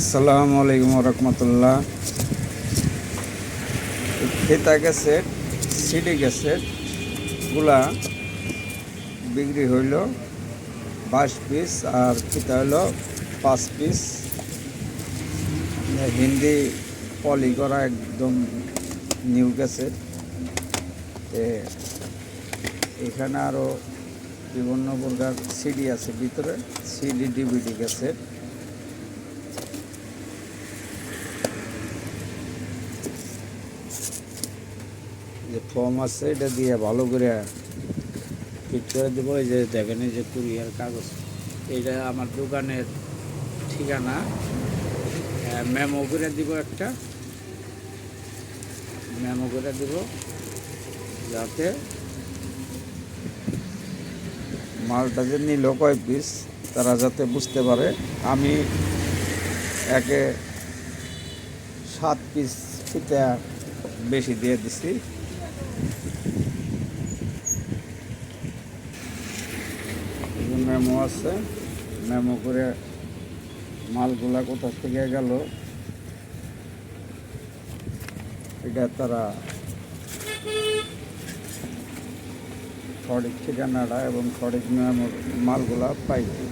আসসালামু আলাইকুম রহমতুল্লাহ। খেতা gusset CD গ্যাসেটগুলা বিক্রি হইল বাইশ পিস আর খিতা হইল পাঁচ পিস। হিন্দি পলি করা একদম নিউ গ্যাসেট এ, এখানে আরও বিভিন্ন প্রকার সিডি আছে ভিতরে, সিডি, ডিভিডি গ্যাসেট যে ফর্ম আছে, এটা দিয়ে ভালো করে ফিট করে দেবো। এই যে দেখেন, এই যে কুরিয়ার কাগজ, এটা আমার দোকানের ঠিকানা। মেমো করে দিব একটা। মেমো করে দিব, যাতে মালটা যে নিল কয় পিস তারা যাতে বুঝতে পারে। আমি একে সাত পিস ফিতা বেশি দিয়ে দিছি। মেমো আছে। মেমো করে মালগুলা কোথা থেকে গেল? এটা তারা সঠিক ঠিকানাটা এবং সঠিক মেমো মালগুলা পাইবে